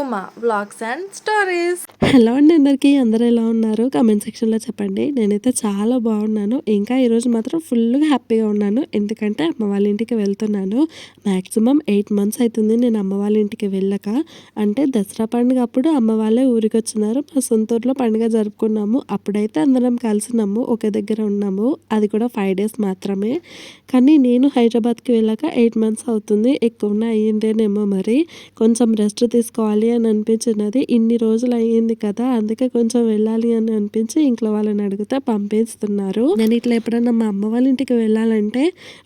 Uma blogs and stories. Hello అండి అందరికీ అందరూ ఎలా ఉన్నారు? కమెంట్ సెక్షన్లో చెప్పండి. నేనైతే చాలా బాగున్నాను. ఇంకా ఈరోజు మాత్రం ఫుల్గా హ్యాపీగా ఉన్నాను. ఎందుకంటే అమ్మ వాళ్ళ ఇంటికి వెళ్తున్నాను. మ్యాక్సిమం ఎయిట్ మంత్స్ అవుతుంది నేను అమ్మ వాళ్ళ ఇంటికి వెళ్ళక. అంటే దసరా పండుగ అప్పుడు అమ్మ వాళ్ళే ఊరికి వచ్చినారు. మా సొంత ఊర్లో పండుగ జరుపుకున్నాము. అప్పుడైతే అందరం కలిసినాము ఒకే దగ్గర ఉన్నాము. అది కూడా ఫైవ్ డేస్ మాత్రమే. కానీ నేను హైదరాబాద్కి వెళ్ళాక ఎయిట్ మంత్స్ అవుతుంది. ఎక్కువ అయ్యిందేనేమో మరి. కొంచెం రెస్ట్ తీసుకోవాలి అని అనిపించినది. ఇన్ని రోజులు అయ్యింది కదా అందుకే కొంచెం వెళ్ళాలి అని అనిపించి ఇంట్లో వాళ్ళని అడిగితే పంపిస్తున్నారు. నేను ఇట్లా ఎప్పుడన్నా మా అమ్మ వాళ్ళ ఇంటికి వెళ్ళాలంటే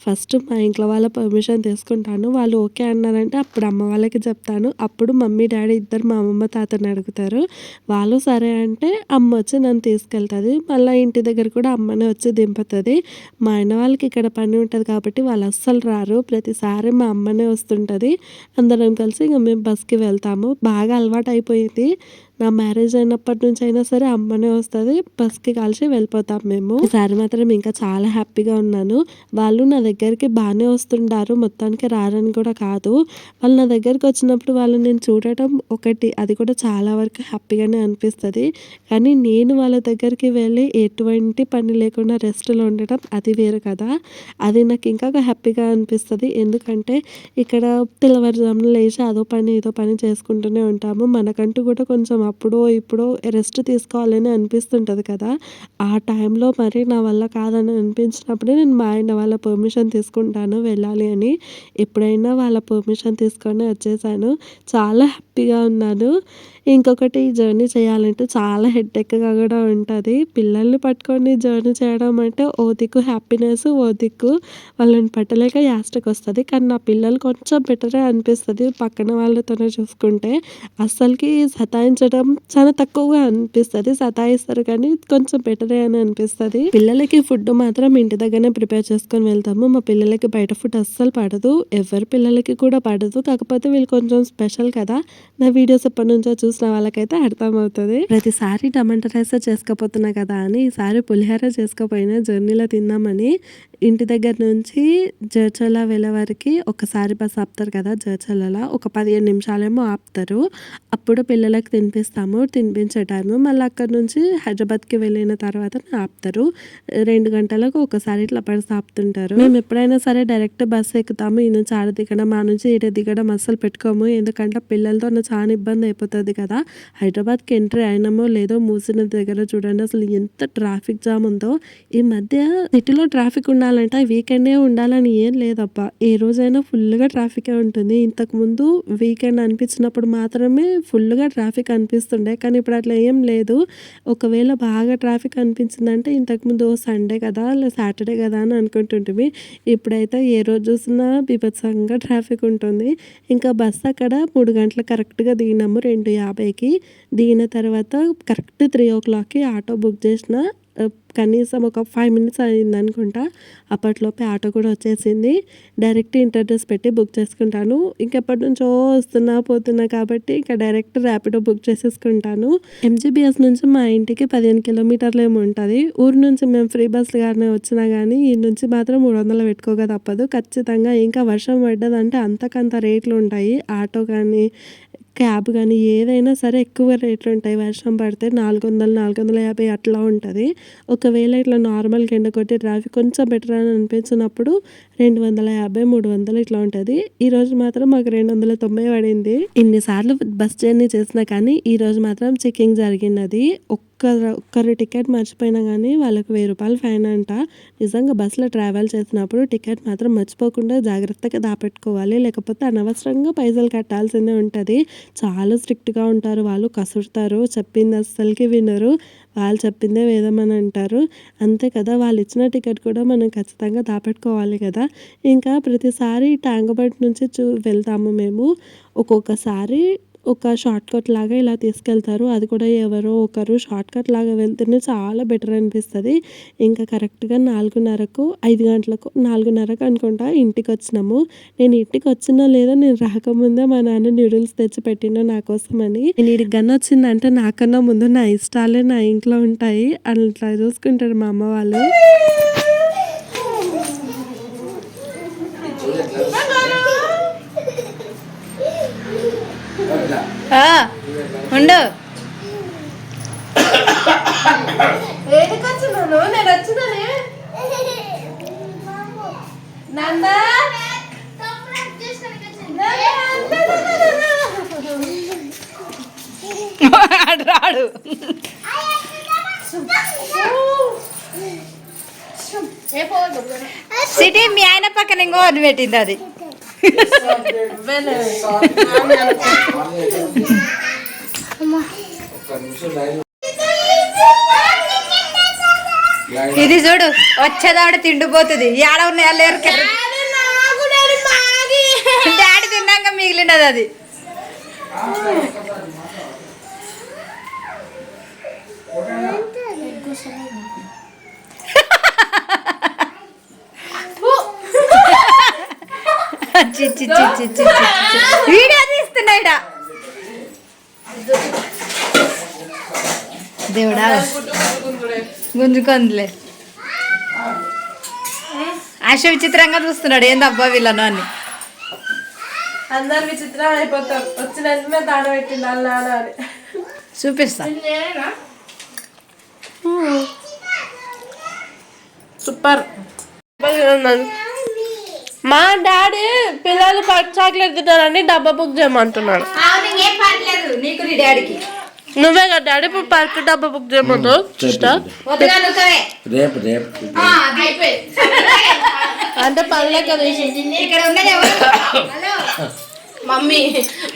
ఫస్ట్ మా ఇంట్లో వాళ్ళ పర్మిషన్ తీసుకుంటాను. వాళ్ళు ఓకే అన్నారంటే అప్పుడు అమ్మ వాళ్ళకి చెప్తాను. అప్పుడు మమ్మీ డాడీ ఇద్దరు మా అమ్మమ్మ తాతని అడుగుతారు. వాళ్ళు సరే అంటే అమ్మ వచ్చి నన్ను తీసుకెళ్తుంది. మళ్ళీ ఇంటి దగ్గర కూడా అమ్మనే వచ్చి దింపుతుంది. మా ఆయన వాళ్ళకి ఇక్కడ పని ఉంటుంది కాబట్టి వాళ్ళు అస్సలు రారు. ప్రతిసారి మా అమ్మనే వస్తుంటుంది. అందరం కలిసి ఇంకా మేము బస్కి వెళ్తాము. బాగా అలవాటు అయిపోయింది నా మ్యారేజ్ అయినప్పటి నుంచి అయినా సరే అమ్మనే వస్తుంది. బస్కి కలిసి వెళ్ళిపోతాం మేము. ఈసారి మాత్రం ఇంకా చాలా హ్యాపీగా ఉన్నాను. వాళ్ళు నా దగ్గరికి బాగానే వస్తుంటారు. మొత్తానికి రారని కూడా కాదు. వాళ్ళు నా దగ్గరికి వచ్చినప్పుడు వాళ్ళు నేను చూడటం ఒకటి అది కూడా చాలా వరకు హ్యాపీగానే అనిపిస్తుంది. కానీ నేను వాళ్ళ దగ్గరికి వెళ్ళి ఎటువంటి పని లేకుండా రెస్ట్లో ఉండటం అది వేరు కదా. అది నాకు ఇంకా హ్యాపీగా అనిపిస్తుంది. ఎందుకంటే ఇక్కడ తెల్లవారుజామున లేచి అదో పని ఏదో పని చేసుకుంటూనే ఉంటాము. మనకంటూ కూడా కొంచెం అప్పుడో ఇప్పుడో రెస్ట్ తీసుకోవాలని అనిపిస్తుంటుంది కదా. ఆ టైంలో మరి నా వల్ల కాదని అనిపించినప్పుడే నేను మా ఆయన వాళ్ళ పర్మిషన్ తీసుకుంటాను వెళ్ళాలి అని. ఎప్పుడైనా వాళ్ళ పర్మిషన్ తీసుకొని వచ్చేసాను. చాలా హ్యాపీగా ఉన్నాను. ఇంకొకటి జర్నీ చేయాలంటే చాలా హెడ్ఎక్గా కూడా ఉంటుంది. పిల్లల్ని పట్టుకొని జర్నీ చేయడం అంటే ఓ దిక్కు హ్యాపీనెస్ ఓ దిక్కు వాళ్ళని పట్టలేక యాస్టకి వస్తుంది. కానీ నా పిల్లలు కొంచెం బెటరే అనిపిస్తుంది పక్కన వాళ్ళతోనే చూసుకుంటే. అస్సలకి సతాయించడం చాలా తక్కువగా అనిపిస్తుంది. సతాయిస్తారు కానీ కొంచెం బెటరే అని అనిపిస్తుంది. పిల్లలకి ఫుడ్ మాత్రం ఇంటి దగ్గరనే ప్రిపేర్ చేసుకొని వెళ్తాము. మా పిల్లలకి బయట ఫుడ్ అస్సలు పడదు. ఎవరి పిల్లలకి కూడా పడదు. కాకపోతే వీళ్ళు కొంచెం స్పెషల్ కదా. నా వీడియోస్ ఎప్పటి నుంచో చూసిన వాళ్ళకైతే అర్థమవుతుంది. ప్రతిసారి టమాటా రైస్ చేసుకోపోతున్నా కదా అని ఈసారి పులిహోర చేసుకోపోయినా జర్నీలో తిందామని ఇంటి దగ్గర నుంచి జర్చోలా వెళ్ళే వరకు ఒకసారి బస్ ఆపుతారు కదా జర్చలలో ఒక పదిహేను నిమిషాలేమో ఆపుతారు. అప్పుడు పిల్లలకు తినిపిస్తాము. తినిపించే టైము మళ్ళీ అక్కడ నుంచి హైదరాబాద్కి వెళ్ళిన తర్వాత ఆపుతారు. రెండు గంటలకు ఒకసారి ఇట్లా పడిసి ఆపుతుంటారు. మేము ఎప్పుడైనా సరే డైరెక్ట్ బస్ ఎక్కుతాము. ఈ నుంచి ఆడ దిగడం మా నుంచి ఈడ దిగడం అస్సలు పెట్టుకోము. ఎందుకంటే పిల్లలతో నాకు చాలా ఇబ్బంది అయిపోతుంది కదా. హైదరాబాద్కి ఎంట్రీ అయినామో లేదో మూసిన దగ్గర చూడండి. అసలు ఎంత ట్రాఫిక్ జామ్ ఉందో. ఈ మధ్య సిటీలో ట్రాఫిక్ ఉండాలంటే. వీకెండే ఉండాలని ఏం లేదబ్బా ఏ రోజైనా ఫుల్గా ట్రాఫికే ఉంటుంది. ఇంతకుముందు వీకెండ్ అనిపించినప్పుడు మాత్రమే ఫుల్గా ట్రాఫిక్ అనిపిస్తుండే. కానీ ఇప్పుడు అట్లా ఏం లేదు. ఒకవేళ బాగా ట్రాఫిక్ అనిపించిందంటే ఇంతకుముందు సండే కదా లేదా సాటర్డే కదా అని అనుకుంటుంటిమి. ఇప్పుడైతే ఏ రోజు చూసినా బీభత్సంగా ట్రాఫిక్ ఉంటుంది. ఇంకా బస్ అక్కడ మూడు గంటలు కరెక్ట్గా దిగినాము. రెండు యాభై యాభైకి దిగిన తర్వాత కరెక్ట్ త్రీ ఓ క్లాక్కి ఆటో బుక్ చేసిన కనీసం ఒక ఫైవ్ మినిట్స్ అయింది అనుకుంటా అప్పట్లోపే ఆటో కూడా వచ్చేసింది. డైరెక్ట్ ఇంటర్డ్రెస్ పెట్టి బుక్ చేసుకుంటాను. ఇంకెప్పటి నుంచో వస్తున్నా పోతున్నా కాబట్టి ఇంకా డైరెక్ట్ ర్యాపిడో బుక్ చేసేసుకుంటాను. ఎంజీబీఎస్ నుంచి మా ఇంటికి పదిహేను కిలోమీటర్లు ఏమో ఉంటుంది. ఊరు నుంచి మేము ఫ్రీ బస్సు కానీ వచ్చినా కానీ ఈ నుంచి మాత్రం మూడు వందలు పెట్టుకోక తప్పదు. ఖచ్చితంగా ఇంకా వర్షం పడ్డదంటే అంతకంత రేట్లు ఉంటాయి. ఆటో కానీ క్యాబ్ కానీ ఏదైనా సరే ఎక్కువ రేట్లు ఉంటాయి. వర్షం పడితే నాలుగు వందలు నాలుగు వందల యాభై అట్లా ఉంటుంది. ఒకవేళ ఇట్లా నార్మల్గా ఎండ కొట్టి ట్రాఫిక్ కొంచెం బెటర్ అని అనిపించినప్పుడు రెండు వందల యాభై మూడు వందలు ఇట్లా ఉంటుంది. ఈ రోజు మాత్రం మాకు రెండు వందల తొంభై పడింది. ఇన్నిసార్లు బస్ జర్నీ చేసినా కానీ ఈ రోజు మాత్రం చెకింగ్ జరిగినది. ఒక్క ఒక్కరు టికెట్ మర్చిపోయినా కానీ వాళ్ళకి వెయ్యి రూపాయలు ఫైన్ అంట. నిజంగా బస్సులో ట్రావెల్ చేసినప్పుడు టికెట్ మాత్రం మర్చిపోకుండా జాగ్రత్తగా దాపెట్టుకోవాలి. లేకపోతే అనవసరంగా పైసలు కట్టాల్సిందే ఉంటుంది. చాలా స్ట్రిక్ట్గా ఉంటారు. వాళ్ళు కసురుతారు. చెప్పింది అస్సలకి వినరు. వాళ్ళు చెప్పిందే వేదమని అంటారు. అంతే కదా? వాళ్ళు ఇచ్చిన టికెట్ కూడా మనం ఖచ్చితంగా దాపెట్టుకోవాలి కదా? ఇంకా ప్రతిసారి ట్యాంక్ నుంచి చూ వెళ్తాము మేము. ఒక్కొక్కసారి ఒక షార్ట్ కట్ లాగా ఇలా తీసుకెళ్తారు. అది కూడా ఎవరో ఒకరు షార్ట్ కట్ లాగా వెళ్తేనే చాలా బెటర్ అనిపిస్తుంది. ఇంకా కరెక్ట్గా నాలుగున్నరకు ఐదు గంటలకు నాలుగున్నరకు అనుకుంటా ఇంటికి వచ్చినాము. నేను ఇంటికి వచ్చినా లేదో నేను రాకముందే మా నాన్న న్యూడిల్స్ తెచ్చి పెట్టిన నా కోసమని. నేను ఇడికి గన్న వచ్చిందంటే నాకన్నా ముందు నా ఇష్టాలే నా ఇంట్లో ఉంటాయి. అట్లా చూసుకుంటారు మా అమ్మ వాళ్ళు. ఉండు. రాడు. సిటీ మీ ఆయన పక్కన ఇంకో అది పెట్టింది అది. ఇది చూడు వచ్చేదావిడ తిండిపోతుంది. ఏడ ఉన్నాయా లేరు డాడీ తిన్నాక మిగిలినది అది? చి చి చి చి చి చి. వీడియో తీస్తున్నాయిడా దేవుడా. గుంజుకుందిలే. ఆశ విచిత్రంగా చూస్తున్నాడు. ఏంది అబ్బా వీళ్ళను అని. అందరు విచిత్రం అయిపోతారు వచ్చిన వెంటనే తాడ పెట్టింది వాళ్ళ నాన్న అని. చూపిస్తా. సూపర్. మా డాడీ పిల్లలు పట్టు చాక్లెట్ తింటారని డబ్బా బుక్ చేయమంటున్నాడు. ఏం పర్లేదు నీకు నీ డాడీకి. నువ్వే కదా డాడీ ఇప్పుడు పర్క్ డబ్బా బుక్ చేయమంటావు? రేపు రేపు. అంటే పనులే కదా ఇక్కడ మమ్మీ.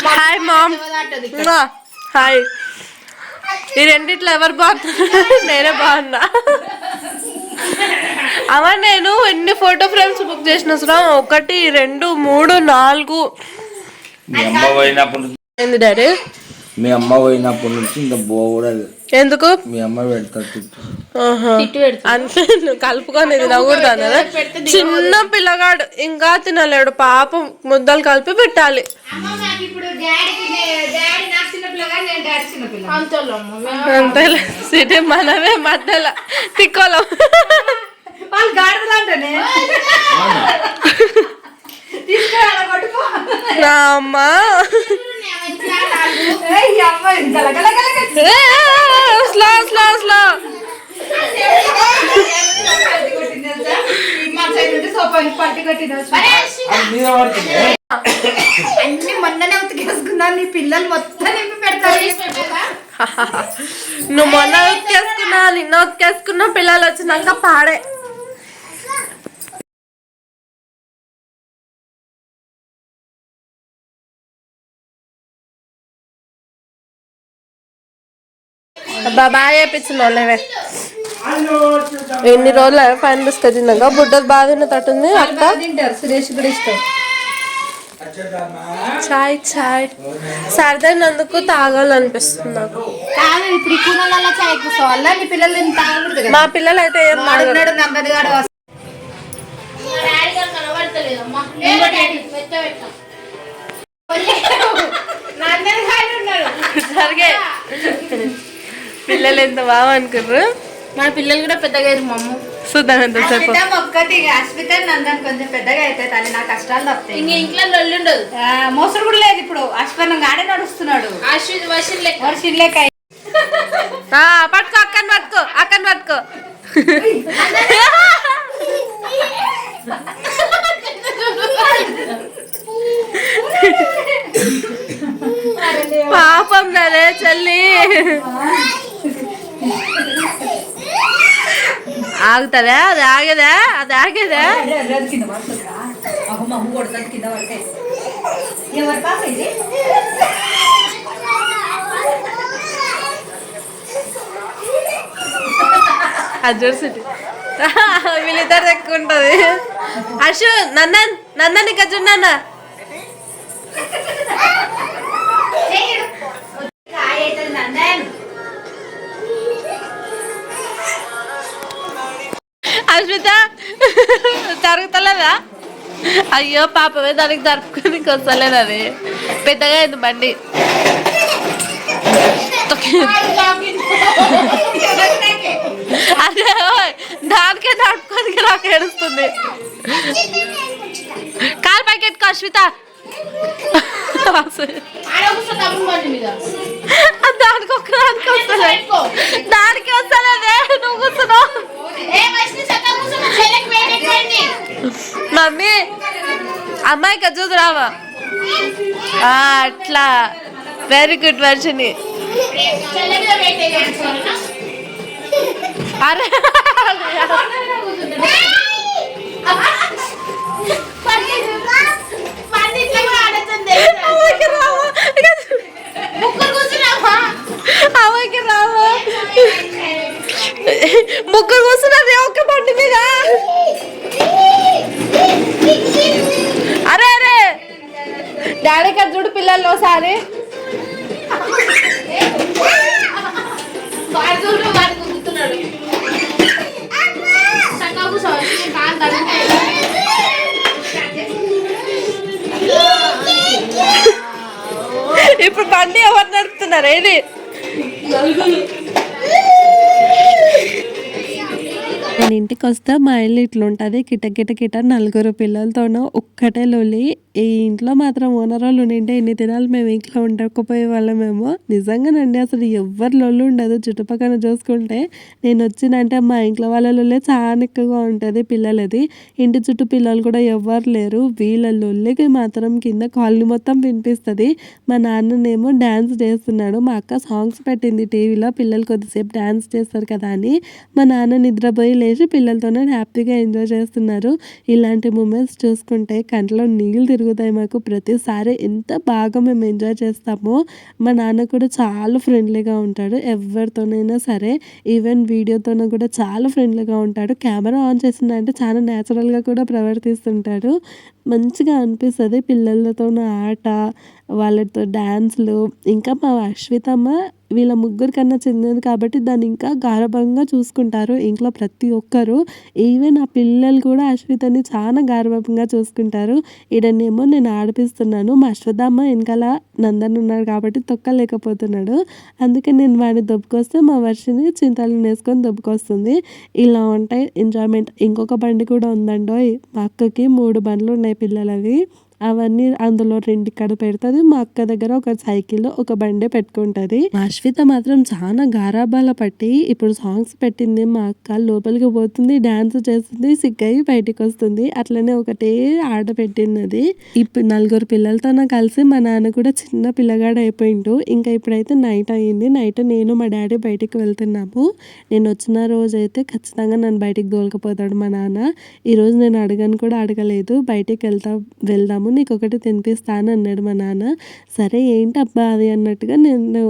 హాయ్ మామ్ హాయ్ ఈ రెండిట్లో ఎవరు బాగున్నారు నేనే బాగున్నా. అవ నేను ఎన్ని ఫోటో ఫ్రేమ్స్ బుక్ చేసిన ఒకటి రెండు మూడు నాలుగు. మీ అమ్మ పోయినప్పటి నుంచి ఏంది డాడీ? మీ అమ్మ పోయినప్పటి నుంచి కూడా లేదు. ఎందుకు? మీ అమ్మ పెడతా తిట్టు ఆహా. అంటే నువ్వు కలుపుకొని తినకూడదు అన్నదా చిన్న పిల్లగాడు ఇంకా తినలేడు పాపం ముద్దలు కలిపి పెట్టాలి. అంతేలే. సిటీ మనమే మధ్యలో తిక్కోలం. వాళ్ళు గాడిదలు అంటేనే తీసుకురా కొట్టుకో. నా అమ్మ. ఏయ్, ఈ అమ్మాయి గలగలగలగ స్లో స్లో స్లో. పల్టి కొట్టింది తెలుసా? ఈ మా సైడ్ నుండి సోపాని పల్టి కొట్టింది తెలుసా? అన్ని మొన్ననే ఉతికేసుకున్నాను నీ పిల్లలు మొత్తం నింపి పెడతారు. నువ్వు మొన్న ఉతికేసుకున్నా నిన్న ఉతికేసుకున్నా పిల్లలు వచ్చినాక పాడే. అబ్బా బాగా చేయించిన వాళ్ళవే ఎన్ని రోజులు ఫైన్ బిస్కెట్ తిన్నాక? బుడ్డలు బాగా తిన్నట్టుంది అక్క? తింటారు. సురేష్ కూడా ఇష్టం. చాయ్ చాయ్. సరదైనందుకు తాగాలనిపిస్తుంది నాకు. కాదు ఇప్పుడు ఈ కూనలలో చాయ్ కూర్చోవాలా నీ పిల్లలు ఇంత తాగకూడదు కదా. మా పిల్లలు అయితే ఏం గాడు సరిగే పిల్లలు ఎంత బాగా అనుకుర్రు? మన పిల్లలు కూడా పెద్దగా అయ్యారు మా అమ్మ. చూద్దాం ఎంతసేపు అశ్విత ఒక్కటి అశ్విత నందన్ కొంచెం పెద్దగా అయితే తల్లి నా కష్టాలు తప్పాయి ఇంక ఇంట్లో లొల్లి ఉండదు. మోసడు కూడా లేదు ఇప్పుడు. అశ్వన్ గాడే నడుస్తున్నాడు. అశ్విత్ వర్షం లెక్క. వర్షం లేక ఆ, పట్టుకో అక్కని పట్టుకో అక్కని పట్టుకో. పాపం నరే చెల్లి. ఆగుతుందా? అది ఆగదా? అది ఆగేదా? కింద పడుతుందా అమ్మ అమ్మ కొడుతుంది కింద పడితే ఎవరి పాప ఇది అది చూసి వీళ్ళిద్దరు ఎక్కువ ఉంటుంది. అశు నన్నన్ నన్నని ఇక్కడ చూడన్న జరుగుతలేదా అయ్యో పాపమే దానికి జరుపుకొని వస్తలేదు అది. పెద్దగా అయింది బండి. అదే దానికే నడుపుకొని నాకు ఏడుస్తుంది. కాలు పైకెట్టుకో అశ్విత. దానికి ఒక దానికి వస్తలేదు పెట్టుకో దానికి వస్తలేదే నువ్వు కూర్చున్నావు ఏ వయసు చక్కగా కూర్చో మా చెల్లెకి వేడి ఎక్కువైంది మమ్మీ అమ్మాయికి చూదు రావా ఆ, అట్లా. వెరీ గుడ్ వర్షిని అరే. ముగ్గురు కూర్చున్నారు ఒక్క బండి మీద. కూర్చున్నాడు చక్కగా కూర్చో కాలు తడుముతాయి. ఇప్పుడు బండి ఎవరు నడుపుతున్నారు? ఏది? నేను ఇంటికి వస్తే మా ఇల్లు ఇట్లుంటుంది. కిట కిట కిట నలుగురు పిల్లలతోనూ ఒక్కటే లొల్లి ఈ ఇంట్లో మాత్రం ఓనర్ వాళ్ళు ఉండింటే ఇన్ని దినాలు మేము ఇంట్లో ఉండకపోయే వాళ్ళమేమో. నిజంగానండి అసలు ఎవ్వరు లొల్లు ఉండదు. చుట్టుపక్కల చూసుకుంటే నేను వచ్చినంటే మా ఇంట్లో వాళ్ళ లొల్లే చాలా ఎక్కువగా ఉంటుంది పిల్లలది. ఇంటి చుట్టూ పిల్లలు కూడా ఎవ్వరు లేరు. వీళ్ళ లొల్లికి మాత్రం కింద కాలనీ మొత్తం వినిపిస్తుంది. మా నాన్ననేమో డ్యాన్స్ చేస్తున్నాడు. మా అక్క సాంగ్స్ పెట్టింది టీవీలో. పిల్లలు కొద్దిసేపు డ్యాన్స్ చేస్తారు కదా అని. మా నాన్న నిద్రపోయి లేచి పిల్లలతోనే హ్యాపీగా ఎంజాయ్ చేస్తున్నారు. ఇలాంటి మూమెంట్స్ చూసుకుంటే కంట్లో నీళ్ళు తిరుగు తిరుగుతాయి మాకు. ప్రతిసారి ఎంత బాగా మేము ఎంజాయ్ చేస్తామో మా నాన్న కూడా చాలా ఫ్రెండ్లీగా ఉంటాడు. ఎవరితోనైనా సరే ఈవెన్ వీడియోతోనూ కూడా చాలా ఫ్రెండ్లీగా ఉంటాడు. కెమెరా ఆన్ చేసిందంటే చాలా న్యాచురల్గా కూడా ప్రవర్తిస్తుంటాడు. మంచిగా అనిపిస్తుంది. పిల్లలతో ఆట వాళ్ళతో డ్యాన్స్లు ఇంకా మా అశ్వితమ్మ వీళ్ళ ముగ్గురు కన్నా చిన్నది కాబట్టి దాన్ని ఇంకా గారభంగా చూసుకుంటారు. ఇంట్లో ప్రతి ఒక్కరు ఈవెన్ ఆ పిల్లలు కూడా అశ్వితని చాలా గారభంగా చూసుకుంటారు. ఈడనేమో నేను ఆడిపిస్తున్నాను. మా అశ్వథామ వెనకాల నందన్ ఉన్నాడు కాబట్టి తొక్కలేకపోతున్నాడు. అందుకే నేను వాడిని దొబ్బుకొస్తే మా వర్షిని చింతలు వేసుకొని దొబ్బుకొస్తుంది. ఇలా ఉంటాయి ఎంజాయ్మెంట్ ఇంకొక బండి కూడా ఉందండో మా అక్కకి మూడు బండ్లు ఉన్నాయి పిల్లలవి. అవన్నీ అందులో రెండు ఇక్కడ పెడుతుంది. మా అక్క దగ్గర ఒక సైకిల్ ఒక బండి పెట్టుకుంటది. మా అశ్విత మాత్రం చాలా గారాబాల పట్టి ఇప్పుడు సాంగ్స్ పెట్టింది. మా అక్క లోపలికి పోతుంది డాన్స్ చేస్తుంది సిగ్గయి బయటికి వస్తుంది. అట్లనే ఒకటే ఆట పెట్టినది ఇప్పుడు నలుగురు పిల్లలతో కలిసి మా నాన్న కూడా చిన్న పిల్లగాడు అయిపోయిండు. ఇంకా ఇప్పుడైతే నైట్ అయ్యింది నైట్ నేను మా డాడీ బయటికి వెళ్తున్నాము. నేను వచ్చిన రోజు అయితే ఖచ్చితంగా నన్ను బయటికి దోలకపోతాడు మా నాన్న. ఈరోజు నేను అడగను కూడా అడగలేదు. బయటికి వెళ్తా వెళ్దాము నీకు ఒకటి తినిపిస్తాను అన్నాడు మా నాన్న. సరే ఏంటి అబ్బా అది అన్నట్టుగా నేను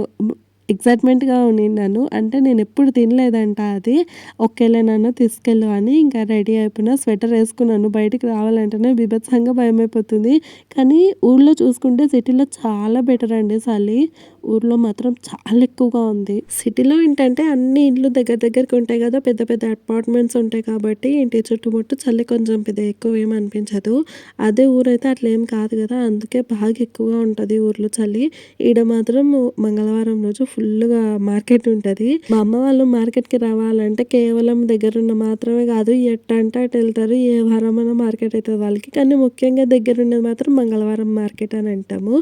ఎగ్జైట్మెంట్గా ఉండినాను అంటే నేను ఎప్పుడు తినలేదంట అది. ఒకేలే నన్ను తీసుకెళ్ళు అని ఇంకా రెడీ అయిపోయినా స్వెటర్ వేసుకున్నాను బయటికి రావాలంటేనే బీభత్సంగా భయం అయిపోతుంది కానీ ఊళ్ళో చూసుకుంటే సిటీలో చాలా బెటర్ అండి చలి ఊర్లో మాత్రం చాలా ఎక్కువగా ఉంది. సిటీలో ఏంటంటే అన్ని ఇండ్లు దగ్గర దగ్గరికి ఉంటాయి కదా పెద్ద పెద్ద అపార్ట్మెంట్స్ ఉంటాయి కాబట్టి ఇంటి చుట్టుముట్టు చలి కొంచెం పెద్ద ఎక్కువ ఏం అనిపించదు. అదే ఊరైతే అట్లా ఏం కాదు కదా అందుకే బాగా ఎక్కువగా ఉంటుంది ఊర్లో చలి. ఈడ మాత్రం మంగళవారం రోజు ఫుల్గా మార్కెట్ ఉంటుంది. మా అమ్మ వాళ్ళు మార్కెట్కి రావాలంటే కేవలం దగ్గరున్న మాత్రమే కాదు ఎట్ట అంటే అటు వెళ్తారు ఏ వారమైనా మార్కెట్ అవుతుంది వాళ్ళకి. కానీ ముఖ్యంగా దగ్గరున్నది మాత్రం మంగళవారం మార్కెట్ అని అంటాము.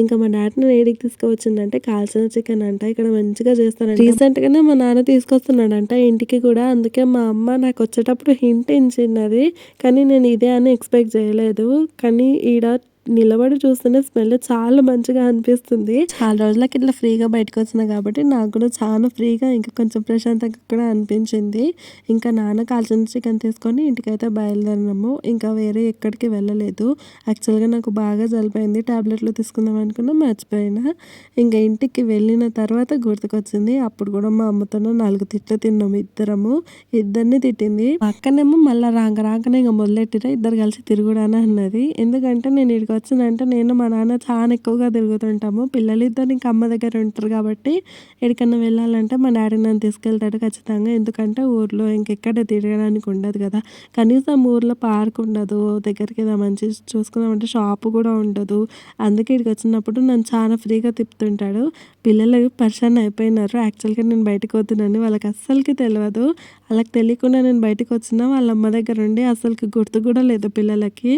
ఇంకా మా డాడీని ఏడికి తీసుకువచ్చిందంటే కాల్చిన చికెన్ అంట. ఇక్కడ మంచిగా చేస్తాను రీసెంట్గానే మా నాన్న తీసుకొస్తున్నాడంట ఇంటికి కూడా. అందుకే మా అమ్మ నాకు వచ్చేటప్పుడు హింట్ ఇచ్చినది కానీ నేను ఇదే అని ఎక్స్పెక్ట్ చేయలేదు. కానీ ఈడ నిలబడి చూస్తుంటే స్మెల్ చాలా మంచిగా అనిపిస్తుంది. చాలా రోజులకి ఇట్లా ఫ్రీగా బయటకు వచ్చిన కాబట్టి నాకు కూడా చాలా ఫ్రీగా ఇంకా కొంచెం ప్రశాంతంగా కూడా అనిపించింది. ఇంకా నాన్న కాల్చిన చికెన్ తీసుకొని ఇంటికైతే బయలుదేరినాము. ఇంకా వేరే ఎక్కడికి వెళ్ళలేదు. యాక్చువల్గా నాకు బాగా జలిపోయింది టాబ్లెట్లు తీసుకుందాం అనుకున్నా మర్చిపోయినా. ఇంకా ఇంటికి వెళ్ళిన తర్వాత గుర్తుకొచ్చింది. అప్పుడు కూడా మా అమ్మతో నాలుగు తిట్లు తిన్నాము ఇద్దరము. ఇద్దరిని తిట్టింది. మా అక్కనేమో మళ్ళీ రాంగ రాంగనే ఇంకా మొదలెట్టిరా ఇద్దరు కలిసి తిరుగుడానే అన్నది. ఎందుకంటే నేను ఇక్కడికి వచ్చిందంటే నేను మా నాన్న చాలా ఎక్కువగా తిరుగుతుంటాము. పిల్లలు ఇద్దరు ఇంకా అమ్మ దగ్గర ఉంటారు కాబట్టి ఎక్కడికన్నా వెళ్ళాలంటే మా డాడీ నన్ను తీసుకెళ్తాడు ఖచ్చితంగా. ఎందుకంటే ఊర్లో ఇంకెక్కడ తిరగడానికి ఉండదు కదా. కనీసం ఊర్లో పార్క్ ఉండదు దగ్గరికి ఏదో మంచి చూసుకుందామంటే షాపు కూడా ఉండదు. అందుకే ఇక్కడికి వచ్చినప్పుడు నన్ను చాలా ఫ్రీగా తిప్పుతుంటాడు. పిల్లలు పర్షన్ అయిపోయినారు. యాక్చువల్గా నేను బయటకు వద్దునని వాళ్ళకి అస్సలకి తెలియదు వాళ్ళకి తెలియకుండా నేను బయటకు వచ్చిన వాళ్ళ అమ్మ దగ్గర ఉండి అసలుకి గుర్తు కూడా లేదు పిల్లలకి.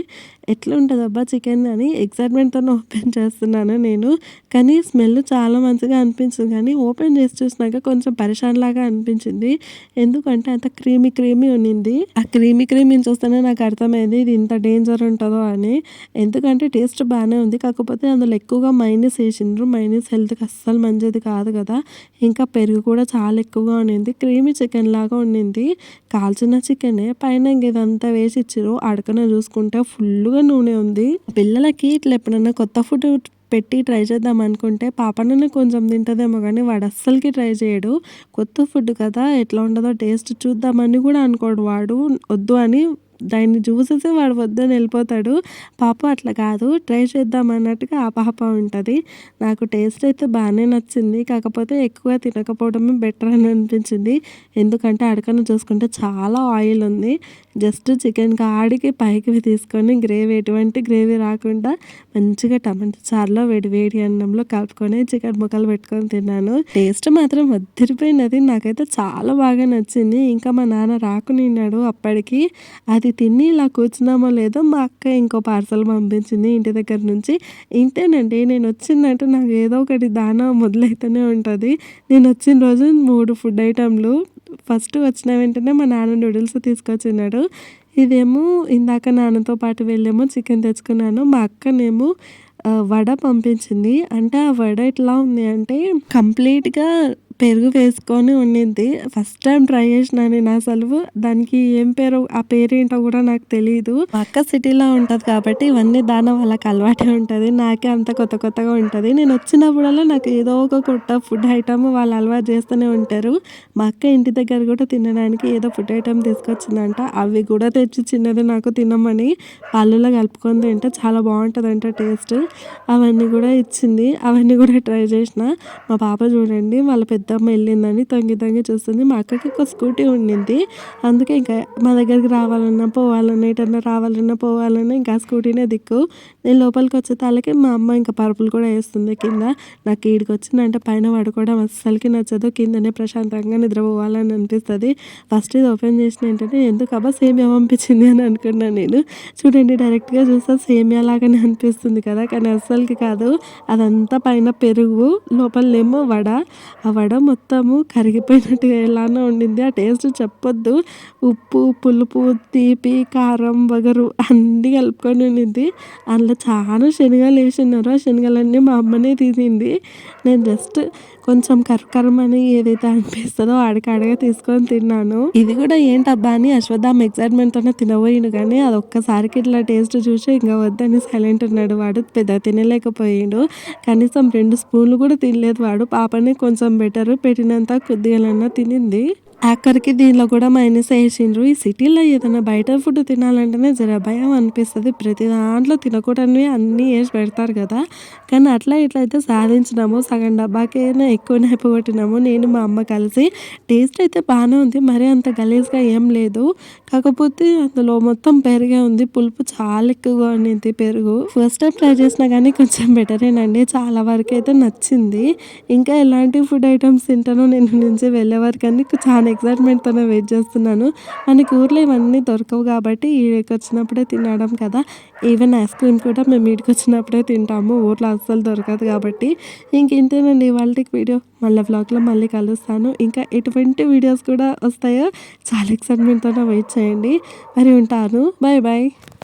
ఎట్లా ఉంటుంది అబ్బా చికెన్ అని ఎక్సైట్మెంట్తో ఓపెన్ చేస్తున్నాను నేను. కానీ స్మెల్ చాలా మంచిగా అనిపించింది. కానీ ఓపెన్ చేసి చూసినాక కొంచెం పరిశాన్ లాగా అనిపించింది. ఎందుకంటే అంత క్రీమీ క్రీమీ ఉన్నింది. ఆ క్రీమీ క్రీమీని చూస్తేనే నాకు అర్థమైంది ఇది ఇంత డేంజర్ ఉంటుందో అని. ఎందుకంటే టేస్ట్ బాగానే ఉంది. కాకపోతే అందులో ఎక్కువగా మైనస్ వేసిండ్రు. మైనస్ హెల్త్కి అస్సలు మంచిది కాదు కదా. ఇంకా పెరుగు కూడా చాలా ఎక్కువగా ఉండింది. క్రీమీ చికెన్ లాగా ఉండింది. కాల్చిన చికెనే. పైన ఇంకేదంతా వేసి ఇచ్చారు అడకన చూసుకుంటే ఫుల్గా నూనె ఉంది. పిల్లలకి ఇట్లా ఎప్పుడైనా కొత్త ఫుడ్ పెట్టి ట్రై చేద్దాం అనుకుంటే పాపనని కొంచెం తింటదేమో కానీ వాడు అస్సలకి ట్రై చేయడు. కొత్త ఫుడ్ కదా. ఎట్లా ఉంటుందో టేస్ట్ చూద్దామని కూడా అనుకోడు వాడు. వద్దు అని దాన్ని చూసేసి వాడు వద్దని వెళ్ళిపోతాడు. పాప అట్లా కాదు. ట్రై చేద్దాం అన్నట్టుగా ఆ పాప ఉంటుంది. నాకు టేస్ట్ అయితే బాగానే నచ్చింది. కాకపోతే ఎక్కువ తినకపోవడమే బెటర్ అని అనిపించింది. ఎందుకంటే అడకను చూసుకుంటే చాలా ఆయిల్ ఉంది. జస్ట్ చికెన్ కాడికి పైకి తీసుకొని గ్రేవీ ఎటువంటి గ్రేవీ రాకుండా మంచిగా టమాటా చారులో వేడి వేడి అన్నంలో కలుపుకొని చికెన్ ముక్కలు పెట్టుకొని తిన్నాను. టేస్ట్ మాత్రం వదిలిపోయినది నాకైతే చాలా బాగా నచ్చింది. ఇంకా మా నాన్న రాకునిన్నాడు అప్పటికి. అది తిని ఇలా కూర్చున్నామో లేదో మా అక్క ఇంకో పార్సల్ పంపించింది ఇంటి దగ్గర నుంచి. ఇంతేనండి నేను వచ్చిందంటే నాకు ఏదో ఒకటి దానా మొదలైతేనే ఉంటుంది. నేను వచ్చిన రోజు మూడు ఫుడ్ ఐటెంలు. ఫస్ట్ వచ్చిన వెంటనే మా నాన్న నూడిల్స్ తీసుకొచ్చినాడు. ఇదేమో ఇందాక నాన్నతో పాటు వెళ్ళేమో చికెన్ తెచ్చుకున్నాను. మా అక్కనేమో వడ పంపించింది. అంటే ఆ వడ ఎట్లా ఉంది అంటే కంప్లీట్గా పెరుగు వేసుకొని ఉండింది. ఫస్ట్ టైం ట్రై చేసినా నేను అసలు దానికి ఏం పేరు ఆ పేరు ఏంటో కూడా నాకు తెలియదు మా అక్క సిటీలో ఉంటుంది కాబట్టి ఇవన్నీ దాని వాళ్ళకి అలవాటే ఉంటుంది. నాకే అంత కొత్త కొత్తగా ఉంటుంది. నేను వచ్చినప్పుడల్లా నాకు ఏదో ఒక కొత్త ఫుడ్ ఐటమ్ వాళ్ళు అలవాటు చేస్తూనే ఉంటారు. మా అక్క ఇంటి దగ్గర కూడా తినడానికి ఏదో ఫుడ్ ఐటమ్ తీసుకొచ్చిందంట. అవి కూడా తెచ్చి చిన్నది నాకు తినమని పళ్ళులో కలుపుకొని తింటే చాలా బాగుంటుందంట టేస్ట్. అవన్నీ కూడా ఇచ్చింది. అవన్నీ కూడా ట్రై చేసిన. మా పాప చూడండి వాళ్ళ పెద్ద పెద్దమ్మ వెళ్ళిందని తొంగి తంగి చూస్తుంది. మా అక్కకి ఒక స్కూటీ ఉండింది. అందుకే ఇంకా మా దగ్గరికి రావాలన్నా పోవాలన్నా ఎటన్నా రావాలన్నా పోవాలన్నా ఇంకా స్కూటీనే దిక్కు. నేను లోపలికి వచ్చే తాళ్ళకి మా అమ్మ ఇంకా పరుపులు కూడా వేస్తుంది కింద. నాకు ఈడికి వచ్చిందంటే పైన పడుకోవడం అస్సలకి నచ్చదు. కిందనే ప్రశాంతంగా నిద్రపోవాలని అనిపిస్తుంది. ఫస్ట్ ఇది ఓపెన్ చేసిన ఏంటంటే ఎందుకు అబ్బా సేమియా పంపించింది అని అనుకున్నాను నేను. చూడండి డైరెక్ట్గా చూస్తే సేమియా లాగానే అనిపిస్తుంది కదా. కానీ అస్సలకి కాదు. అదంతా పైన పెరుగు లోపలనేమో వడ. ఆ వడ మొత్తము కరిగిపోయినట్టుగా ఎలానో ఉండింది. ఆ టేస్ట్ చెప్పొద్దు. ఉప్పు పులుపు తీపి కారం వగరు అన్నీ కలుపుకొని ఉండింది. అందులో చాలా శనగలు వేసినారు. ఆ శనగలన్నీ మా అమ్మనే తీసింది నేను జస్ట్ కొంచెం కరకరమని ఏదైతే అనిపిస్తుందో ఆడికాడగా తీసుకొని తిన్నాను. ఇది కూడా ఏంటబ్బా అని అశ్వత్థామ ఎగ్జైట్మెంట్తోనే తినబోయిండు కానీ అది ఒక్కసారికి ఇట్లా టేస్ట్ చూసి ఇంకా వద్దని సైలెంట్ ఉన్నాడు. వాడు పెద్ద తినలేకపోయిండు. కనీసం రెండు స్పూన్లు కూడా తినలేదు వాడు. పాపని కొంచెం బెటర్ పెట్టినంత కొద్దిగా తినింది. ఆఖరికి దీనిలో కూడా మైనస్ వేసిండ్రు. ఈ సిటీలో ఏదైనా బయట ఫుడ్ తినాలంటేనే జర భయం అనిపిస్తుంది. ప్రతి దాంట్లో తినకూడనివి అన్నీ వేసి పెడతారు కదా. కానీ అట్లా ఇట్లా అయితే సాధించినాము. సగం డబ్బాకైనా ఎక్కువనే అయిపోగొట్టినాము నేను మా అమ్మ కలిసి టేస్ట్ అయితే బాగానే ఉంది. మరీ అంత గలీజ్గా ఏం లేదు. కాకపోతే అందులో మొత్తం పెరిగే ఉంది. పులుపు చాలా ఎక్కువగా ఉండింది పెరుగు. ఫస్ట్ టైం ట్రై చేసినా కానీ కొంచెం బెటరేనండి చాలా వరకు అయితే నచ్చింది. ఇంకా ఎలాంటి ఫుడ్ ఐటమ్స్ తింటానో నేను నుంచి వెళ్ళే వరకు అని చాలా ఎక్సైట్మెంట్తోనే వెయిట్ చేస్తున్నాను. మనకి ఊర్లో ఇవన్నీ దొరకవు కాబట్టి ఈడికి వచ్చినప్పుడే తినడం కదా. ఈవెన్ ఐస్ క్రీమ్ కూడా మేము ఈడికి వచ్చినప్పుడే తింటాము. ఊర్లో అస్సలు దొరకదు కాబట్టి. ఇంక ఇంతేనండి వాళ్ళకి వీడియో మళ్ళీ బ్లాగ్లో మళ్ళీ కలుస్తాను. ఇంకా ఎటువంటి వీడియోస్ కూడా వస్తాయో చాలా ఎక్సైట్మెంట్తోనే వెయిట్ చేయండి. మరి ఉంటాను. Bye bye